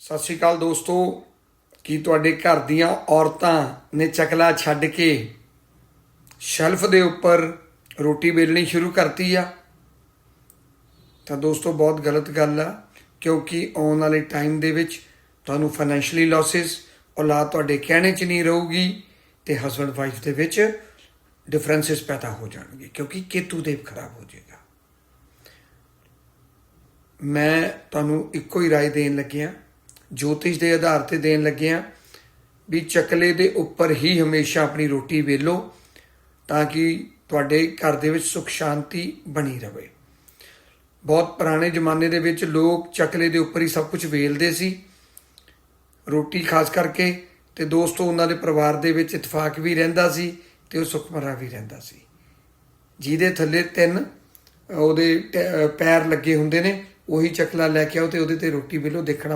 ਸਤਿ ਸ਼੍ਰੀ ਅਕਾਲ ਦੋਸਤੋ ਕੀ ਤੁਹਾਡੇ ਘਰ ਦੀਆਂ ਔਰਤਾਂ ਨੇ ਚਕਲਾ ਛੱਡ ਕੇ ਸ਼ੈਲਫ ਦੇ ਉੱਪਰ ਰੋਟੀ ਵੇਲਣੀ ਸ਼ੁਰੂ ਕਰਤੀ ਆ ਤਾਂ ਦੋਸਤੋ ਬਹੁਤ ਗਲਤ ਗੱਲ ਆ ਕਿਉਂਕਿ ਆਉਣ ਵਾਲੇ ਟਾਈਮ ਦੇ ਵਿੱਚ ਤੁਹਾਨੂੰ ਫਾਈਨੈਂਸ਼ੀਅਲੀ ਲਾਸਸ ਔਲਾਦ ਤੁਹਾਡੇ ਕਹਿਣੇ 'ਚ ਨਹੀਂ ਰਹੂਗੀ ਤੇ ਹਸਬੰਡ ਵਾਈਫ ਦੇ ਵਿੱਚ ਡਿਫਰੈਂਸਸ ਪੈਦਾ ਹੋ ਜਾਣਗੇ ਕਿਉਂਕਿ ਕੇਤੂ ਦੇਵ ਖਰਾਬ ਹੋ ਜਾਏਗਾ ਮੈਂ ਤੁਹਾਨੂੰ ਇੱਕੋ ਹੀ رائے ਦੇਣ ਲੱਗਿਆ ਜੋਤਿਸ਼ ਦੇ ਆਧਾਰ ਤੇ ਦੇਣ ਲੱਗਿਆ ਵੀ ਚਕਲੇ ਦੇ ਉੱਪਰ ਹੀ ਹਮੇਸ਼ਾ ਆਪਣੀ ਰੋਟੀ ਵੇਲੋ ਤਾਂ ਕਿ ਤੁਹਾਡੇ ਘਰ ਦੇ ਵਿੱਚ ਸੁਖ ਸ਼ਾਂਤੀ ਬਣੀ ਰਵੇ। ਬਹੁਤ ਪੁਰਾਣੇ ਜ਼ਮਾਨੇ ਦੇ ਵਿੱਚ ਲੋਕ ਚਕਲੇ ਦੇ ਉੱਪਰ ਹੀ ਸਭ ਕੁਝ ਵੇਲਦੇ ਸੀ। ਰੋਟੀ ਖਾਸ ਕਰਕੇ ਤੇ ਦੋਸਤੋ ਉਹਨਾਂ ਦੇ ਪਰਿਵਾਰ ਦੇ ਵਿੱਚ ਇਤਫਾਕ ਵੀ ਰਹਿੰਦਾ ਸੀ ਤੇ ਉਹ ਸੁਖਮਰਾ ਵੀ ਰਹਿੰਦਾ ਸੀ। ਜਿਹਦੇ ਥੱਲੇ ਤਿੰਨ ਉਹਦੇ ਟੈ- ਪੈਰ ਲੱਗੇ ਹੁੰਦੇ ਨੇ, ਉਹੀ ਚਕਲਾ ਲੈ ਕੇ ਆਓ ਤੇ ਉਹਦੇ ਤੇ ਰੋਟੀ ਵੇਲੋ, ਦੇਖਣਾ